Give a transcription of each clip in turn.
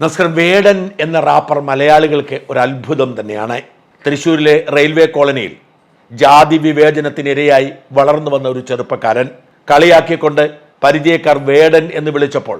നമസ്കാരം വേടൻ എന്ന റാപ്പർ മലയാളികൾക്ക് ഒരു അത്ഭുതം തന്നെയാണ്. തൃശ്ശൂരിലെ റെയിൽവേ കോളനിയിൽ ജാതി വിവേചനത്തിനിരയായി വളർന്നു വന്ന ഒരു ചെറുപ്പക്കാരൻ കളിയാക്കിക്കൊണ്ട് പരിചയക്കാർ വേടൻ എന്ന് വിളിച്ചപ്പോൾ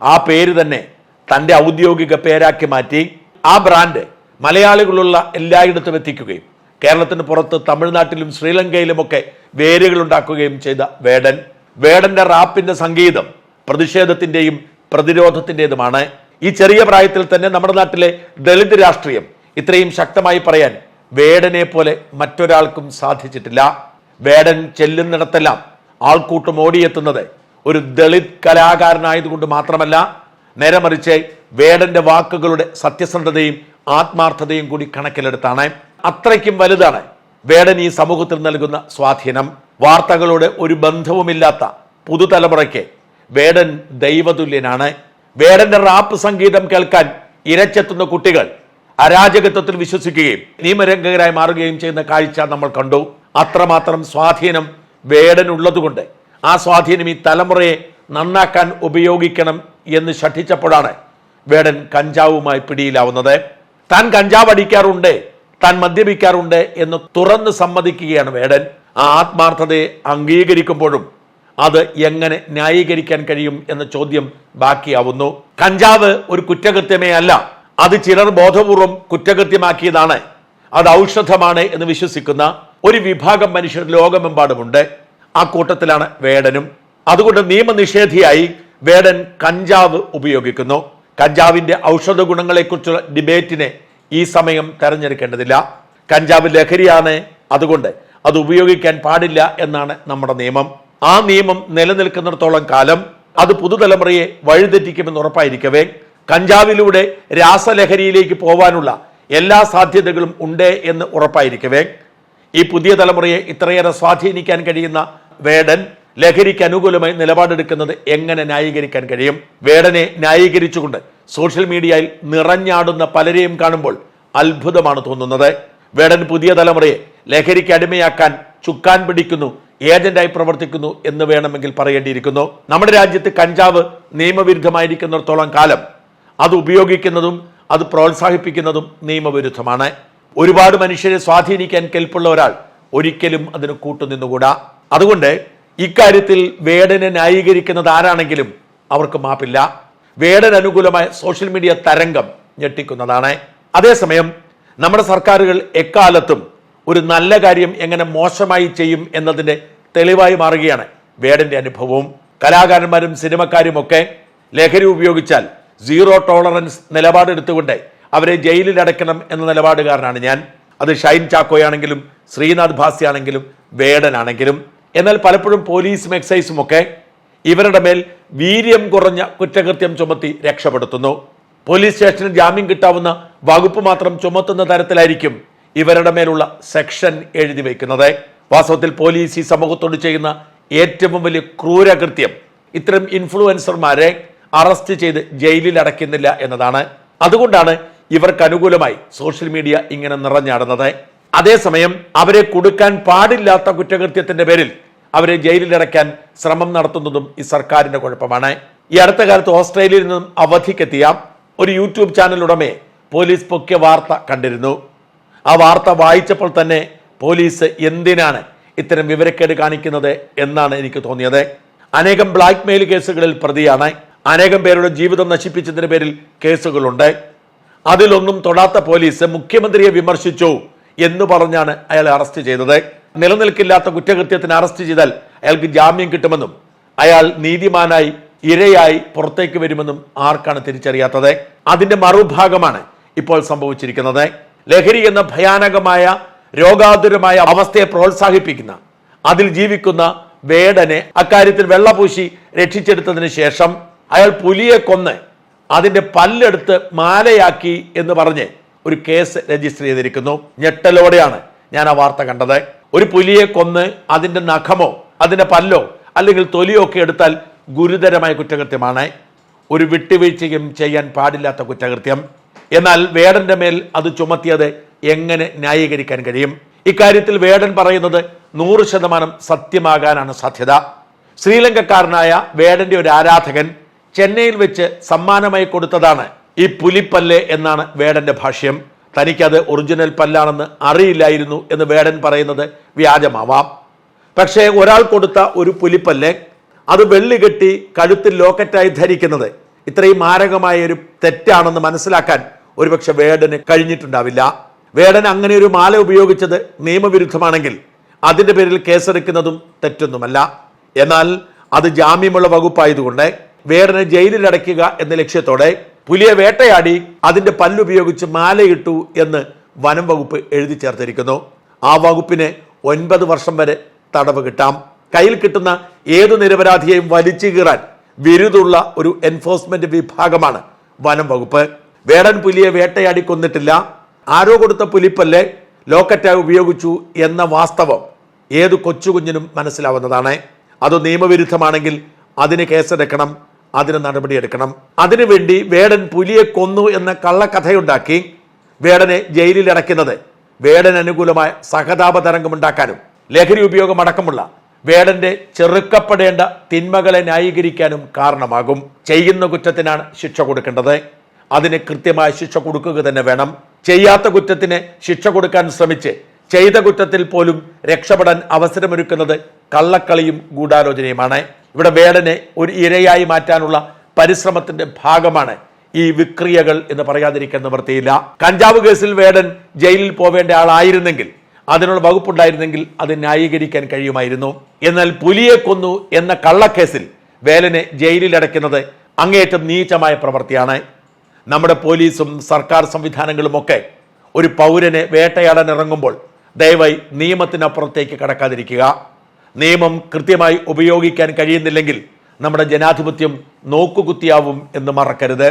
ആ പേര് തന്നെ തന്റെ ഔദ്യോഗിക പേരാക്കി മാറ്റി ആ ബ്രാൻഡ് മലയാളികളുള്ള എല്ലായിടത്തും എത്തിക്കുകയും കേരളത്തിന് പുറത്ത് തമിഴ്നാട്ടിലും ശ്രീലങ്കയിലുമൊക്കെ വേരുകൾ ഉണ്ടാക്കുകയും ചെയ്ത വേടൻ. വേടന്റെ റാപ്പിന്റെ സംഗീതം പ്രതിഷേധത്തിന്റെയും പ്രതിരോധത്തിന്റെതുമാണ്. ഈ ചെറിയ പ്രായത്തിൽ തന്നെ നമ്മുടെ നാട്ടിലെ ദളിത് രാഷ്ട്രീയം ഇത്രയും ശക്തമായി പറയാൻ വേടനെ പോലെ മറ്റൊരാൾക്കും സാധിച്ചിട്ടില്ല. വേടൻ ചെല്ലുന്നിടത്തെല്ലാം ആൾക്കൂട്ടം ഓടിയെത്തുന്നത് ഒരു ദളിത് കലാകാരനായതുകൊണ്ട് മാത്രമല്ല നേരെ മറിച്ച് വേടന്റെ വാക്കുകളുടെ സത്യസന്ധതയും ആത്മാർത്ഥതയും കൂടി കണക്കിലെടുത്താണ്. അത്രയ്ക്കും വലുതാണ് വേടൻ ഈ സമൂഹത്തിൽ നൽകുന്ന സ്വാധീനം. വാർത്തകളോട് ഒരു ബന്ധവുമില്ലാത്ത പുതുതലമുറയ്ക്ക് വേടൻ ദൈവതുല്യനാണ്. വേടന്റെ റാപ്പ് സംഗീതം കേൾക്കാൻ ഇരച്ചെത്തുന്ന കുട്ടികൾ അരാജകത്വത്തിൽ വിശ്വസിക്കുകയും നിയമരംഗകരായി മാറുകയും ചെയ്യുന്ന കാഴ്ച നമ്മൾ കണ്ടു. അത്രമാത്രം സ്വാധീനം വേടനുള്ളതുകൊണ്ട് ആ സ്വാധീനം ഈ തലമുറയെ നന്നാക്കാൻ ഉപയോഗിക്കണം എന്ന് ശഠിച്ചപ്പോഴാണ് വേടൻ കഞ്ചാവുമായി പിടിയിലാവുന്നത്. താൻ കഞ്ചാവ് അടിക്കാറുണ്ട് താൻ മദ്യപിക്കാറുണ്ട് എന്ന് തുറന്ന് സമ്മതിക്കുകയാണ് വേടൻ. ആ ആത്മാർത്ഥതയെ അംഗീകരിക്കുമ്പോഴും അത് എങ്ങനെ ന്യായീകരിക്കാൻ കഴിയും എന്ന ചോദ്യം ബാക്കിയാവുന്നു. കഞ്ചാവ് ഒരു കുറ്റകൃത്യമേ അല്ല. അത് ചിലർ ബോധപൂർവം കുറ്റകൃത്യമാക്കിയതാണ്. അത് ഔഷധമാണ് എന്ന് വിശ്വസിക്കുന്ന ഒരു വിഭാഗം മനുഷ്യർ ലോകമെമ്പാടുമുണ്ട്. ആ കൂട്ടത്തിലാണ് വേടനും. അതുകൊണ്ട് നിയമനിഷേധിയായി വേടൻ കഞ്ചാവ് ഉപയോഗിക്കുന്നു. കഞ്ചാവിന്റെ ഔഷധ ഗുണങ്ങളെക്കുറിച്ചുള്ള ഡിബേറ്റിനെ ഈ സമയം തെരഞ്ഞെടുക്കേണ്ടതില്ല. കഞ്ചാവ് ലഹരിയാണ്. അതുകൊണ്ട് അത് ഉപയോഗിക്കാൻ പാടില്ല എന്നാണ് നമ്മുടെ നിയമം. ആ നിയമം നിലനിൽക്കുന്നിടത്തോളം കാലം അത് പുതുതലമുറയെ വഴിതെറ്റിക്കുമെന്ന് ഉറപ്പായിരിക്കവേ. കഞ്ചാവിലൂടെ രാസലഹരിയിലേക്ക് പോവാനുള്ള എല്ലാ സാധ്യതകളും ഉണ്ട് എന്ന് ഉറപ്പായിരിക്കവേ. ഈ പുതിയ തലമുറയെ ഇത്രയേറെ സ്വാധീനിക്കാൻ കഴിയുന്ന വേടൻ ലഹരിക്ക് അനുകൂലമായി നിലപാടെടുക്കുന്നത് എങ്ങനെ ന്യായീകരിക്കാൻ കഴിയും? വേടനെ ന്യായീകരിച്ചുകൊണ്ട് സോഷ്യൽ മീഡിയയിൽ നിറഞ്ഞാടുന്ന പലരെയും കാണുമ്പോൾ അത്ഭുതമാണ് തോന്നുന്നത്. വേടൻ പുതിയ തലമുറയെ ലഹരിക്ക് അടിമയാക്കാൻ ചുക്കാൻ പിടിക്കുന്നു ഏജന്റായി പ്രവർത്തിക്കുന്നു എന്ന് വേണമെങ്കിൽ പറയേണ്ടിയിരിക്കുന്നു. നമ്മുടെ രാജ്യത്ത് കഞ്ചാവ് നിയമവിരുദ്ധമായിരിക്കുന്നിടത്തോളം കാലം അത് ഉപയോഗിക്കുന്നതും അത് പ്രോത്സാഹിപ്പിക്കുന്നതും നിയമവിരുദ്ധമാണ്. ഒരുപാട് മനുഷ്യരെ സ്വാധീനിക്കാൻ കെൽപ്പുള്ള ഒരാൾ ഒരിക്കലും അതിന് കൂട്ടുനിന്നുകൂടാ. അതുകൊണ്ട് ഇക്കാര്യത്തിൽ വേടനെ ന്യായീകരിക്കുന്നത് ആരാണെങ്കിലും അവർക്ക് മാപ്പില്ല. വേടൻ അനുകൂലമായ സോഷ്യൽ മീഡിയ തരംഗം ഞെട്ടിക്കുന്നതാണ്. അതേസമയം നമ്മുടെ സർക്കാരുകൾ എക്കാലത്തും ഒരു നല്ല കാര്യം എങ്ങനെ മോശമായി ചെയ്യും എന്നതിന്റെ തെളിവായി മാറുകയാണ് വേടന്റെ അനുഭവവും. കലാകാരന്മാരും സിനിമക്കാരും ഒക്കെ ലഹരി ഉപയോഗിച്ചാൽ സീറോ ടോളറൻസ് നിലപാടെടുത്തുകൊണ്ട് അവരെ ജയിലിൽ അടയ്ക്കണം എന്ന നിലപാടുകാരനാണ് ഞാൻ. അത് ഷൈൻ ചാക്കോയാണെങ്കിലും ശ്രീനാഥ് ഭാസിയാണെങ്കിലും വേടനാണെങ്കിലും. എന്നാൽ പലപ്പോഴും പോലീസും എക്സൈസും ഒക്കെ ഇവരുടെ മേൽ വീര്യം കുറഞ്ഞ കുറ്റകൃത്യം ചുമത്തി രക്ഷപ്പെടുത്തുന്നു. പോലീസ് സ്റ്റേഷനിൽ ജാമ്യം കിട്ടാവുന്ന വകുപ്പ് മാത്രം ചുമത്തുന്ന തരത്തിലായിരിക്കും ഇവരുടെ മേലുള്ള സെക്ഷൻ എഴുതി വയ്ക്കുന്നത്. വാസ്തവത്തിൽ പോലീസ് ഈ സമൂഹത്തോട് ചെയ്യുന്ന ഏറ്റവും വലിയ ക്രൂരകൃത്യം. ഇത്തരം ഇൻഫ്ലുവൻസർമാരെ അറസ്റ്റ് ചെയ്ത് ജയിലിൽ അടയ്ക്കുന്നില്ല എന്നതാണ്. അതുകൊണ്ടാണ് ഇവർക്ക് അനുകൂലമായി സോഷ്യൽ മീഡിയ ഇങ്ങനെ നിറഞ്ഞാടുന്നത്. അതേസമയം അവരെ കൊടുക്കാൻ പാടില്ലാത്ത കുറ്റകൃത്യത്തിന്റെ പേരിൽ അവരെ ജയിലിൽ അടയ്ക്കാൻ ശ്രമം നടത്തുന്നതും ഈ സർക്കാരിന്റെ കുഴപ്പമാണ്. ഈ അടുത്ത കാലത്ത് ഓസ്ട്രേലിയയിൽ നിന്നും അവധിക്കെത്തിയ ഒരു യൂട്യൂബ് ചാനൽ ഉടമയെ പോലീസ് പൊക്കിയ വാർത്ത കണ്ടിരുന്നു. ആ വാർത്ത വായിച്ചപ്പോൾ തന്നെ പോലീസ് എന്തിനാണ് ഇത്തരം വിവരക്കേട് കാണിക്കുന്നത് എന്നാണ് എനിക്ക് തോന്നിയത്. അനേകം ബ്ലാക്ക് മെയിൽ കേസുകളിൽ പ്രതിയാണ്. അനേകം പേരുടെ ജീവിതം നശിപ്പിച്ചതിന്റെ പേരിൽ കേസുകളുണ്ട്. അതിലൊന്നും തൊടാത്ത പോലീസ് മുഖ്യമന്ത്രിയെ വിമർശിച്ചു എന്ന് പറഞ്ഞാണ് അയാളെ അറസ്റ്റ് ചെയ്തത്. നിലനിൽക്കില്ലാത്ത കുറ്റകൃത്യത്തിന് അറസ്റ്റ് ചെയ്താൽ അയാൾക്ക് ജാമ്യം കിട്ടുമെന്നും അയാൾ നീതിമാനായി ഇരയായി പുറത്തേക്ക് വരുമെന്നും ആർക്കാണ് തിരിച്ചറിയാത്തത്? അതിന്റെ മറുഭാഗമാണ് ഇപ്പോൾ സംഭവിച്ചിരിക്കുന്നത്. ലഹരി എന്ന ഭയാനകമായ രോഗാതുരമായ അവസ്ഥയെ പ്രോത്സാഹിപ്പിക്കുന്ന അതിൽ ജീവിക്കുന്ന വേടനെ അക്കാര്യത്തിൽ വെള്ളപൂശി രക്ഷിച്ചെടുത്തതിന് ശേഷം അയാൾ പുലിയെ കൊന്ന് അതിന്റെ പല്ലെടുത്ത് മാലയാക്കി എന്ന് പറഞ്ഞ് ഒരു കേസ് രജിസ്റ്റർ ചെയ്തിരിക്കുന്നു. ഞെട്ടലോടെയാണ് ഞാൻ ആ വാർത്ത കണ്ടത്. ഒരു പുലിയെ കൊന്ന് അതിന്റെ നഖമോ അതിന്റെ പല്ലോ അല്ലെങ്കിൽ തൊലിയോ ഒക്കെ എടുത്താൽ ഗുരുതരമായ കുറ്റകൃത്യമാണ്. ഒരു വിട്ടുവീഴ്ചയും ചെയ്യാൻ പാടില്ലാത്ത കുറ്റകൃത്യം. എന്നാൽ വേടന്റെ മേൽ അത് ചുമത്തിയത് എങ്ങനെ ന്യായീകരിക്കാൻ കഴിയും? ഇക്കാര്യത്തിൽ വേടൻ പറയുന്നത് നൂറ് ശതമാനം സത്യമാകാനാണ് സാധ്യത. ശ്രീലങ്കക്കാരനായ വേടന്റെ ഒരു ആരാധകൻ ചെന്നൈയിൽ വെച്ച് സമ്മാനമായി കൊടുത്തതാണ് ഈ പുലിപ്പല്ല് എന്നാണ് വേടന്റെ ഭാഷ്യം. തനിക്കത് ഒറിജിനൽ പല്ലാണെന്ന് അറിയില്ലായിരുന്നു എന്ന് വേടൻ പറയുന്നത് വ്യാജമാവാം. പക്ഷേ ഒരാൾ കൊടുത്ത ഒരു പുലിപ്പല്ല് അത് വെള്ളി കെട്ടി കഴുത്തിൽ ലോക്കറ്റായി ധരിക്കുന്നത് ഇത്രയും മാരകമായ ഒരു തെറ്റാണെന്ന് മനസ്സിലാക്കാൻ ഒരുപക്ഷെ വേടന് കഴിഞ്ഞിട്ടുണ്ടാവില്ല. വേടൻ അങ്ങനെ ഒരു മാല ഉപയോഗിച്ചത് നിയമവിരുദ്ധമാണെങ്കിൽ അതിന്റെ പേരിൽ കേസെടുക്കുന്നതും തെറ്റൊന്നുമല്ല. എന്നാൽ അത് ജാമ്യമുള്ള വകുപ്പായതുകൊണ്ട് വേടനെ ജയിലിൽ അടയ്ക്കുക എന്ന ലക്ഷ്യത്തോടെ പുലിയെ വേട്ടയാടി അതിന്റെ പല്ലുപയോഗിച്ച് മാലയിട്ടു എന്ന് വനം വകുപ്പ് എഴുതി ചേർത്തിരിക്കുന്നു. ആ വകുപ്പിന് ഒൻപത് വർഷം വരെ തടവ് കിട്ടാം. കയ്യിൽ കിട്ടുന്ന ഏതു നിരപരാധിയെയും വലിച്ചു കീറാൻ ബിരുദുള്ള ഒരു എൻഫോഴ്സ്മെന്റ് വിഭാഗമാണ് വനം വകുപ്പ്. വേടൻ പുലിയെ വേട്ടയാടി കൊന്നിട്ടില്ല. ആരോ കൊടുത്ത പുലിപ്പല്ലേ ലോക്കറ്റായി ഉപയോഗിച്ചു എന്ന വാസ്തവം ഏത് കൊച്ചുകുഞ്ഞിനും മനസ്സിലാവുന്നതാണ്. അത് നിയമവിരുദ്ധമാണെങ്കിൽ അതിന് കേസെടുക്കണം അതിന് നടപടിയെടുക്കണം. അതിനുവേണ്ടി വേടൻ പുലിയെ കൊന്നു എന്ന കള്ളക്കഥയുണ്ടാക്കി വേടനെ ജയിലിൽ അടയ്ക്കുന്നത് വേടൻ അനുകൂലമായ സഹതാപ തരംഗമുണ്ടാക്കാനും ലഹരി ഉപയോഗം അടക്കമുള്ള വേടന്റെ ചെറുക്കപ്പെടേണ്ട തിന്മകളെ ന്യായീകരിക്കാനും കാരണമാകും. ചെയ്യുന്ന കുറ്റത്തിനാണ് ശിക്ഷ കൊടുക്കേണ്ടത്. അതിന് കൃത്യമായ ശിക്ഷ കൊടുക്കുക തന്നെ വേണം. ചെയ്യാത്ത കുറ്റത്തിന് ശിക്ഷ കൊടുക്കാൻ ശ്രമിച്ച് ചെയ്ത കുറ്റത്തിൽ പോലും രക്ഷപ്പെടാൻ അവസരമൊരുക്കുന്നത് കള്ളക്കളിയും ഗൂഢാലോചനയുമാണ്. ഇവിടെ വേടനെ ഒരു ഇരയായി മാറ്റാനുള്ള പരിശ്രമത്തിന്റെ ഭാഗമാണ് ഈ വിക്രിയകൾ എന്ന് പറയാതിരിക്കാൻ നിവൃത്തിയില്ല കഞ്ചാവ് കേസിൽ വേടൻ ജയിലിൽ പോവേണ്ട ആളായിരുന്നെങ്കിൽ അതിനുള്ള വകുപ്പുണ്ടായിരുന്നെങ്കിൽ അത് ന്യായീകരിക്കാൻ കഴിയുമായിരുന്നു. എന്നാൽ പുലിയെ കൊന്നു എന്ന കള്ളക്കേസിൽ വേലനെ ജയിലിൽ അടയ്ക്കുന്നത് അങ്ങേയറ്റം നീചമായ പ്രവൃത്തിയാണ്. നമ്മുടെ പോലീസും സർക്കാർ സംവിധാനങ്ങളുമൊക്കെ ഒരു പൗരനെ വേട്ടയാടാൻ ഇറങ്ങുമ്പോൾ ദയവായി നിയമത്തിനപ്പുറത്തേക്ക് കടക്കാതിരിക്കുക. നിയമം കൃത്യമായി ഉപയോഗിക്കാൻ കഴിയുന്നില്ലെങ്കിൽ നമ്മുടെ ജനാധിപത്യം നോക്കുകുത്തിയാവും എന്ന് മറക്കരുത്.